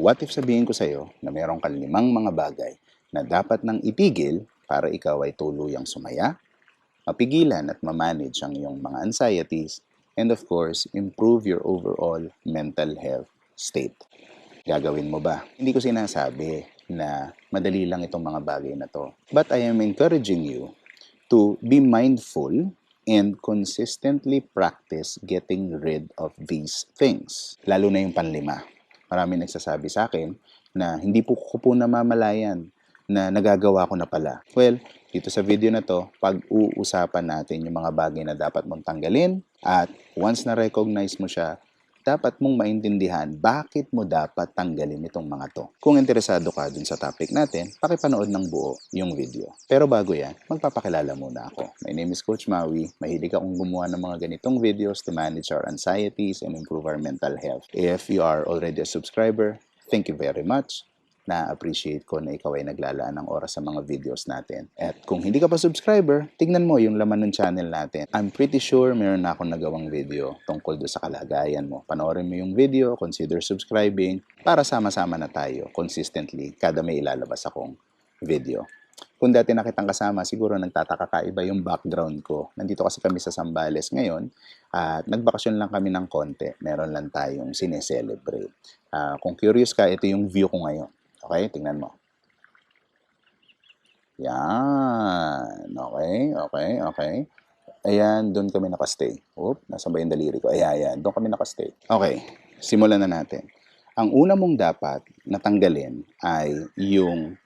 What if sabihin ko sa'yo na meron kang limang mga bagay na dapat nang itigil para ikaw ay tuluyang sumaya, mapigilan at mamanage ang iyong mga anxieties, and of course, improve your overall mental health state. Gagawin mo ba? Hindi ko sinasabi na madali lang itong mga bagay na to. But I am encouraging you to be mindful and consistently practice getting rid of these things. Lalo na yung panlima. Marami nagsasabi sa akin na hindi po ko po namamalayan na nagagawa ko na pala. Well, dito sa video na to, pag-uusapan natin yung mga bagay na dapat mong tanggalin at once na-recognize mo siya, dapat mong maintindihan bakit mo dapat tanggalin itong mga to. Kung interesado ka dun sa topic natin, pakipanood ng buo yung video. Pero bago yan, magpapakilala muna ako. My name is Coach Maui. Mahilig akong gumawa ng mga ganitong videos to manage our anxieties and improve our mental health. If you are already a subscriber, thank you very much na-appreciate ko na ikaw ay naglalaan ng oras sa mga videos natin. At kung hindi ka pa subscriber, tignan mo yung laman ng channel natin. I'm pretty sure meron na akong nagawang video tungkol do sa kalagayan mo. Panoorin mo yung video, consider subscribing para sama-sama na tayo consistently kada may ilalabas akong video. Kung dati nakitang kasama, siguro nagtataka ka iba yung background ko. Nandito kasi kami sa Sambales ngayon at nagbakasyon lang kami ng konti. Meron lang tayong sineselebrate. Ah, kung curious ka, ito yung view ko ngayon. Okay, tingnan mo. Yan. Okay, okay, okay. Ayan, doon kami nakastay. Oop, nasa ba yung daliri ko? Ayan, ayan. Doon kami nakastay. Okay, simulan na natin. Ang una mong dapat natanggalin ay yung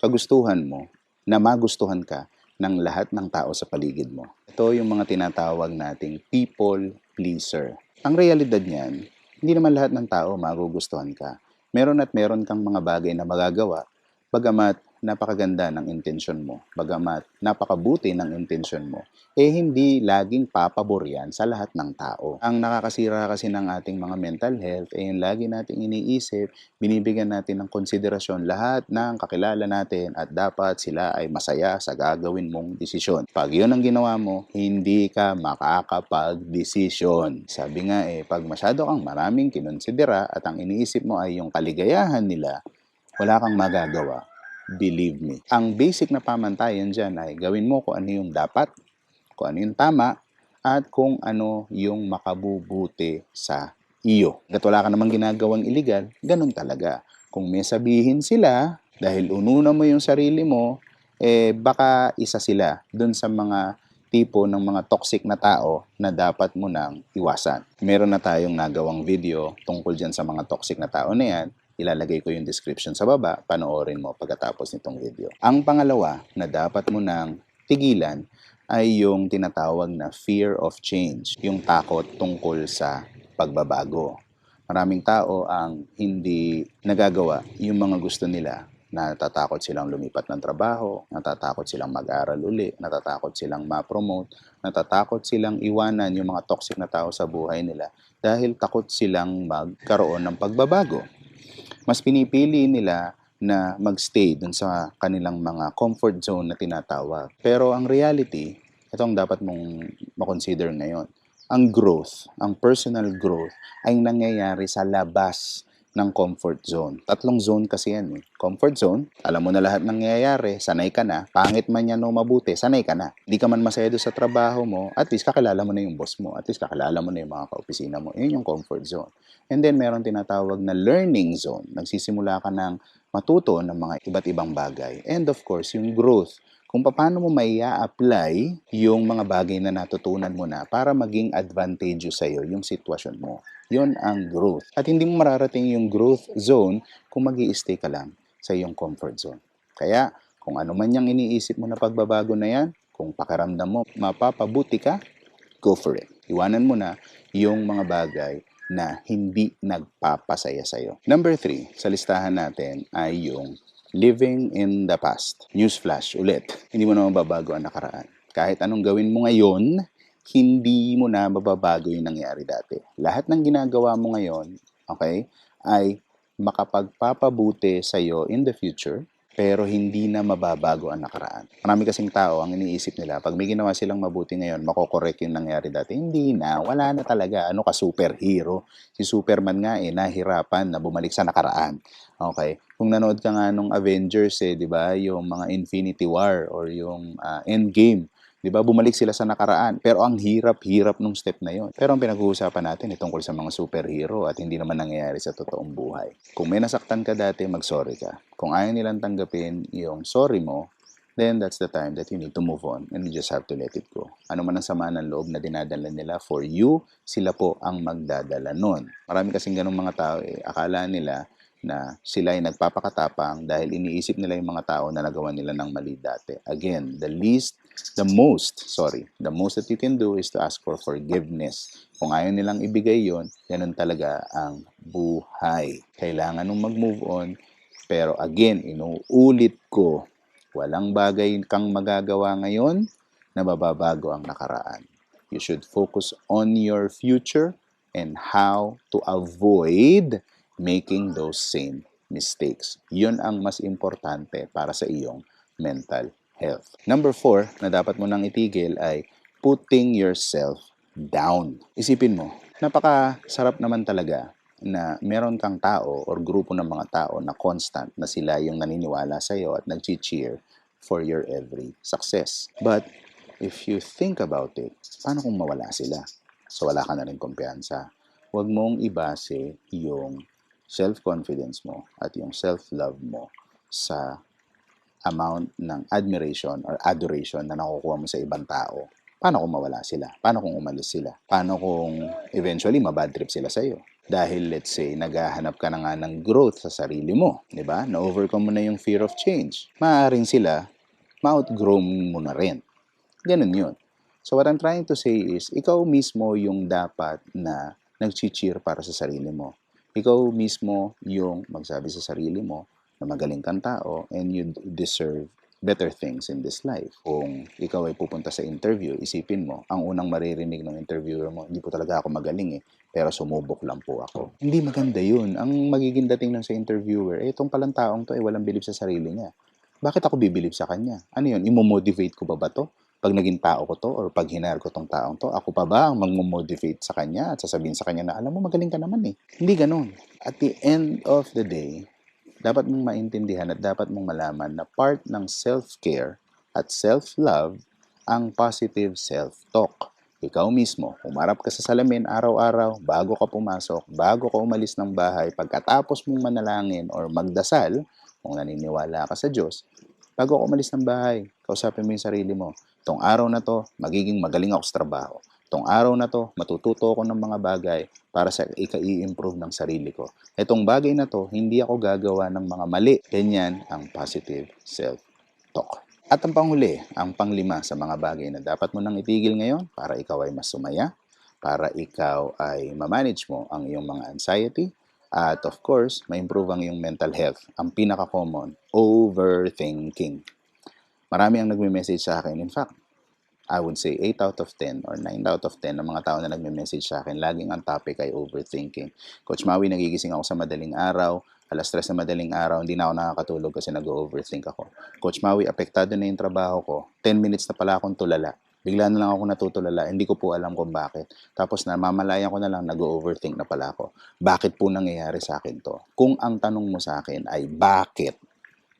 kagustuhan mo na magustuhan ka ng lahat ng tao sa paligid mo. Ito yung mga tinatawag nating people pleaser. Ang realidad niyan, hindi naman lahat ng tao magugustuhan ka meron at meron kang mga bagay na magagawa, bagamat napakaganda ng intensyon mo, bagamat napakabuti ng intensyon mo, eh hindi laging papabor yan sa lahat ng tao. Ang nakakasira kasi ng ating mga mental health, eh yung lagi nating iniisip, binibigyan natin ng konsiderasyon lahat ng kakilala natin at dapat sila ay masaya sa gagawin mong desisyon. Pag yun ang ginawa mo, hindi ka makakapag-desisyon. Sabi nga eh, pag masyado kang maraming kinonsidera at ang iniisip mo ay yung kaligayahan nila, wala kang magagawa believe me. Ang basic na pamantayan dyan ay gawin mo kung ano yung dapat, kung ano yung tama, at kung ano yung makabubuti sa iyo. At wala ka namang ginagawang illegal, ganun talaga. Kung may sabihin sila, dahil ununa mo yung sarili mo, eh baka isa sila dun sa mga tipo ng mga toxic na tao na dapat mo nang iwasan. Meron na tayong nagawang video tungkol dyan sa mga toxic na tao na yan ilalagay ko yung description sa baba, panoorin mo pagkatapos nitong video. Ang pangalawa na dapat mo nang tigilan ay yung tinatawag na fear of change, yung takot tungkol sa pagbabago. Maraming tao ang hindi nagagawa yung mga gusto nila natatakot silang lumipat ng trabaho, natatakot silang mag-aral uli, natatakot silang ma-promote, natatakot silang iwanan yung mga toxic na tao sa buhay nila dahil takot silang magkaroon ng pagbabago mas pinipili nila na magstay dun sa kanilang mga comfort zone na tinatawag. Pero ang reality, ito ang dapat mong makonsider ngayon. Ang growth, ang personal growth ay nangyayari sa labas ng comfort zone. Tatlong zone kasi yan eh. Comfort zone, alam mo na lahat ng nangyayari, sanay ka na. Pangit man yan o mabuti, sanay ka na. Hindi ka man masaya sa trabaho mo, at least kakilala mo na yung boss mo. At least kakilala mo na yung mga kaopisina mo. Yun yung comfort zone. And then meron tinatawag na learning zone. Nagsisimula ka ng matuto ng mga iba't ibang bagay. And of course, yung growth kung paano mo may apply yung mga bagay na natutunan mo na para maging advantageous sa'yo yung sitwasyon mo. Yon ang growth. At hindi mo mararating yung growth zone kung mag stay ka lang sa iyong comfort zone. Kaya, kung ano man yung iniisip mo na pagbabago na yan, kung pakiramdam mo mapapabuti ka, go for it. Iwanan mo na yung mga bagay na hindi nagpapasaya sa'yo. Number three, sa listahan natin ay yung living in the past. Newsflash ulit. Hindi mo na mababago ang nakaraan. Kahit anong gawin mo ngayon, hindi mo na mababago yung nangyari dati. Lahat ng ginagawa mo ngayon, okay, ay makapagpapabuti sa iyo in the future pero hindi na mababago ang nakaraan. Marami kasing tao ang iniisip nila, pag may ginawa silang mabuti ngayon, makokorek yung nangyari dati. Hindi na, wala na talaga. Ano ka, superhero? Si Superman nga eh, nahirapan na bumalik sa nakaraan. Okay? Kung nanood ka nga nung Avengers eh, di ba, yung mga Infinity War or yung ah, Endgame, Di ba? Bumalik sila sa nakaraan. Pero ang hirap-hirap nung step na yon. Pero ang pinag-uusapan natin ay tungkol sa mga superhero at hindi naman nangyayari sa totoong buhay. Kung may nasaktan ka dati, mag-sorry ka. Kung ayaw nilang tanggapin yung sorry mo, then that's the time that you need to move on and you just have to let it go. Ano man ang sama ng loob na dinadala nila for you, sila po ang magdadala nun. Marami kasing ganong mga tao eh, akala nila na sila ay nagpapakatapang dahil iniisip nila yung mga tao na nagawa nila ng mali dati. Again, the least, the most, sorry, the most that you can do is to ask for forgiveness. Kung ayaw nilang ibigay yon, ganun talaga ang buhay. Kailangan nung mag-move on, pero again, inuulit ko, walang bagay kang magagawa ngayon na mababago ang nakaraan. You should focus on your future and how to avoid making those same mistakes. Yun ang mas importante para sa iyong mental health. Number four na dapat mo nang itigil ay putting yourself down. Isipin mo, napakasarap naman talaga na meron kang tao or grupo ng mga tao na constant na sila yung naniniwala sa iyo at nag-cheer for your every success. But if you think about it, paano kung mawala sila? So wala ka na rin kumpiyansa. Huwag mong ibase yung self-confidence mo at yung self-love mo sa amount ng admiration or adoration na nakukuha mo sa ibang tao. Paano kung mawala sila? Paano kung umalis sila? Paano kung eventually mabad trip sila sa'yo? Dahil let's say, naghahanap ka na nga ng growth sa sarili mo. di ba? Na-overcome mo na yung fear of change. Maaaring sila, ma-outgrow mo na rin. Ganun yun. So what I'm trying to say is, ikaw mismo yung dapat na nag-cheer para sa sarili mo ikaw mismo yung magsabi sa sarili mo na magaling kang tao and you deserve better things in this life. Kung ikaw ay pupunta sa interview, isipin mo, ang unang maririnig ng interviewer mo, hindi po talaga ako magaling eh, pero sumubok lang po ako. Hindi maganda yun. Ang magiging dating ng sa interviewer, eh, itong palang taong to ay walang bilib sa sarili niya. Bakit ako bibilib sa kanya? Ano yun? Imo-motivate ko ba ba to? Pag naging tao ko to or pag hinar ko tong taong to, ako pa ba ang magmo-motivate sa kanya at sasabihin sa kanya na, alam mo, magaling ka naman eh. Hindi ganun. At the end of the day, dapat mong maintindihan at dapat mong malaman na part ng self-care at self-love ang positive self-talk. Ikaw mismo, umarap ka sa salamin araw-araw, bago ka pumasok, bago ka umalis ng bahay, pagkatapos mong manalangin or magdasal, kung naniniwala ka sa Diyos, bago ka umalis ng bahay, kausapin mo yung sarili mo, Tong araw na to, magiging magaling ako sa trabaho. Tong araw na to, matututo ako ng mga bagay para sa ika-i-improve ng sarili ko. Itong bagay na to, hindi ako gagawa ng mga mali. Ganyan ang positive self-talk. At ang panghuli, ang panglima sa mga bagay na dapat mo nang itigil ngayon para ikaw ay mas sumaya, para ikaw ay ma-manage mo ang iyong mga anxiety, at of course, ma-improve ang iyong mental health. Ang pinaka-common, overthinking. Marami ang nagme-message sa akin. In fact, I would say 8 out of 10 or 9 out of 10 ng mga tao na nagme-message sa akin, laging ang topic ay overthinking. Coach Maui, nagigising ako sa madaling araw, alas 3 na madaling araw, hindi na ako nakakatulog kasi nag-overthink ako. Coach Maui, apektado na yung trabaho ko. 10 minutes na pala akong tulala. Bigla na lang ako natutulala, hindi ko po alam kung bakit. Tapos namamalayan ko na lang, nag-overthink na pala ako. Bakit po nangyayari sa akin to? Kung ang tanong mo sa akin ay bakit,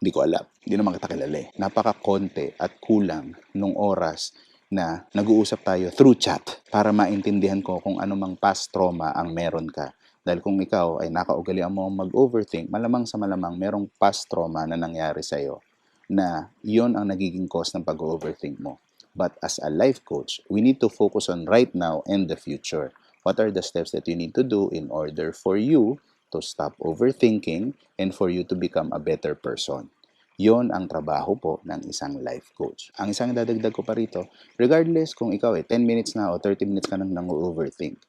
hindi ko alam. Hindi naman kita kilala eh. Napaka-konti at kulang nung oras na nag-uusap tayo through chat para maintindihan ko kung anumang past trauma ang meron ka. Dahil kung ikaw ay nakaugalian mo mag-overthink, malamang sa malamang merong past trauma na nangyari sa'yo na yon ang nagiging cause ng pag-overthink mo. But as a life coach, we need to focus on right now and the future. What are the steps that you need to do in order for you to stop overthinking and for you to become a better person. Yon ang trabaho po ng isang life coach. Ang isang dadagdag ko pa rito, regardless kung ikaw eh 10 minutes na o 30 minutes ka nang nang-overthink.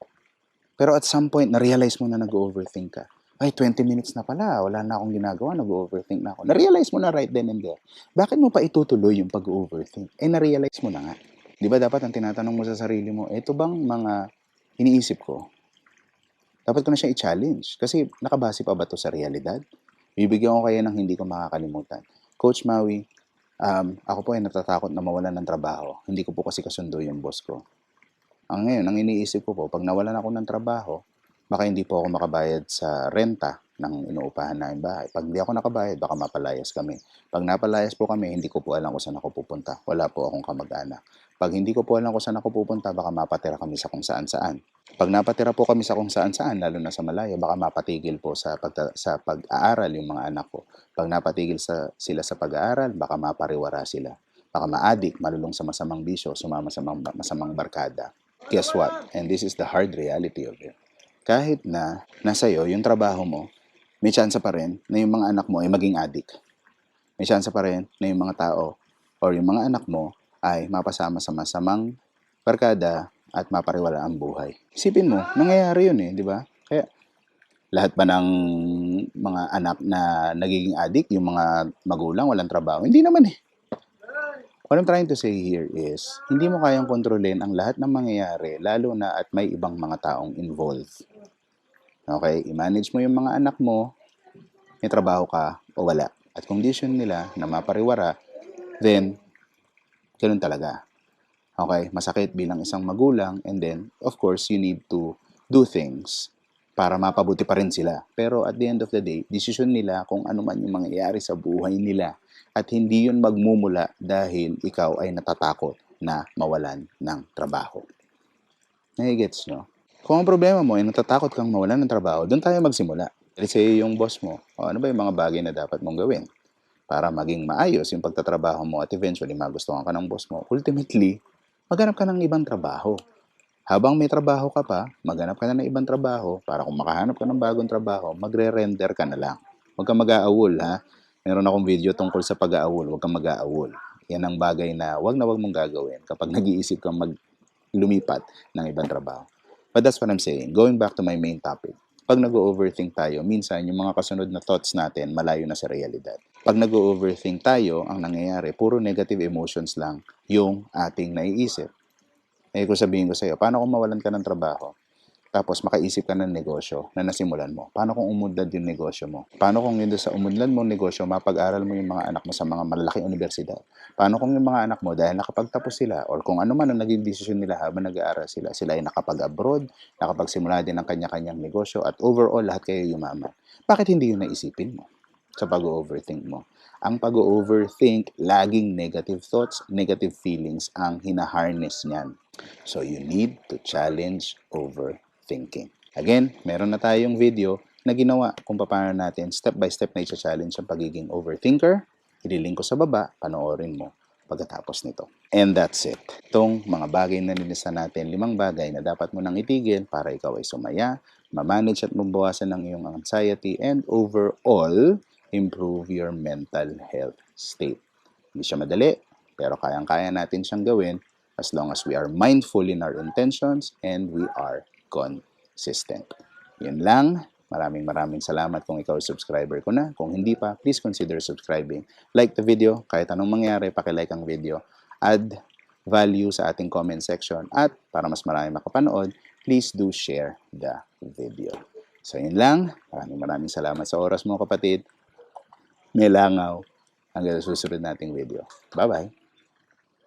Pero at some point, na-realize mo na nag-overthink ka. Ay, 20 minutes na pala, wala na akong ginagawa, nag-overthink na ako. Na-realize mo na right then and there. Bakit mo pa itutuloy yung pag-overthink? Eh, na-realize mo na nga. Di ba dapat ang tinatanong mo sa sarili mo, ito bang mga iniisip ko dapat ko na siya i-challenge. Kasi nakabase pa ba to sa realidad? Bibigyan ko kaya ng hindi ko makakalimutan. Coach Maui, um, ako po ay natatakot na mawalan ng trabaho. Hindi ko po kasi kasundo yung boss ko. Ang ngayon, ang iniisip ko po, pag nawalan ako ng trabaho, baka hindi po ako makabayad sa renta ng inuupahan namin bahay. Pag hindi ako nakabayad, baka mapalayas kami. Pag napalayas po kami, hindi ko po alam kung saan ako pupunta. Wala po akong kamag-anak. Pag hindi ko po alam kung saan ako pupunta, baka mapatira kami sa kung saan-saan. Pag napatira po kami sa kung saan-saan, lalo na sa malayo, baka mapatigil po sa, pag, sa pag-aaral yung mga anak ko. Pag napatigil sa, sila sa pag-aaral, baka mapariwara sila. Baka ma-addict, malulong sa masamang bisyo, sumama sa masamang barkada. Guess what? And this is the hard reality of it. Kahit na nasa iyo yung trabaho mo, may chance pa rin na yung mga anak mo ay maging addict. May chance pa rin na yung mga tao or yung mga anak mo ay mapasama sa masamang barkada at mapariwala ang buhay. Isipin mo, nangyayari yun eh, di ba? Kaya lahat ba ng mga anak na nagiging addict, yung mga magulang, walang trabaho? Hindi naman eh. What I'm trying to say here is, hindi mo kayang kontrolin ang lahat ng mangyayari, lalo na at may ibang mga taong involved. Okay, i-manage mo yung mga anak mo, may trabaho ka o wala. At condition nila na mapariwara, then, ganun talaga. Okay, masakit bilang isang magulang and then, of course, you need to do things para mapabuti pa rin sila. Pero at the end of the day, decision nila kung ano man yung mangyayari sa buhay nila at hindi yun magmumula dahil ikaw ay natatakot na mawalan ng trabaho. Nagigets nyo? Kung ang problema mo ay natatakot kang mawalan ng trabaho, doon tayo magsimula. Let's say yung boss mo, o ano ba yung mga bagay na dapat mong gawin para maging maayos yung pagtatrabaho mo at eventually magustuhan ka ng boss mo. Ultimately, maghanap ka ng ibang trabaho. Habang may trabaho ka pa, maghanap ka na ng ibang trabaho para kung makahanap ka ng bagong trabaho, magre-render ka na lang. Huwag kang mag-aawol, ha? Meron akong video tungkol sa pag-aawol. Huwag kang mag-aawol. Yan ang bagay na wag na wag mong gagawin kapag nag-iisip kang mag lumipat ng ibang trabaho. But that's what I'm saying. Going back to my main topic. Pag nag-overthink tayo, minsan yung mga kasunod na thoughts natin malayo na sa realidad. Pag nag-overthink tayo, ang nangyayari, puro negative emotions lang yung ating naiisip. Eh kung sabihin ko sa'yo, paano kung mawalan ka ng trabaho? Tapos makaisip ka ng negosyo na nasimulan mo. Paano kung umudlad yung negosyo mo? Paano kung yun sa umudlad mong negosyo, mapag-aral mo yung mga anak mo sa mga malalaking universidad? Paano kung yung mga anak mo, dahil nakapagtapos sila, or kung ano man ang naging desisyon nila habang nag-aaral sila, sila ay nakapag-abroad, nakapagsimula din ng kanya-kanyang negosyo, at overall, lahat kayo yumaman. Bakit hindi yun naisipin mo sa pag-overthink mo? Ang pag-overthink, laging negative thoughts, negative feelings ang hinaharness niyan. So you need to challenge overthinking. Again, meron na tayong video na ginawa kung paano natin step by step na i-challenge ang pagiging overthinker. Ililink ko sa baba, panoorin mo pagkatapos nito. And that's it. Itong mga bagay na nilista natin, limang bagay na dapat mo nang itigil para ikaw ay sumaya, ma-manage at mabawasan ng iyong anxiety, and overall, improve your mental health state. Hindi siya madali, pero kayang-kaya natin siyang gawin as long as we are mindful in our intentions and we are consistent. Yun lang. Maraming maraming salamat kung ikaw subscriber ko na. Kung hindi pa, please consider subscribing. Like the video, kahit anong mangyari, pakilike ang video. Add value sa ating comment section. At para mas marami makapanood, please do share the video. So yun lang. Maraming maraming salamat sa oras mo kapatid. May langaw. Hanggang sa susunod nating video. Bye-bye.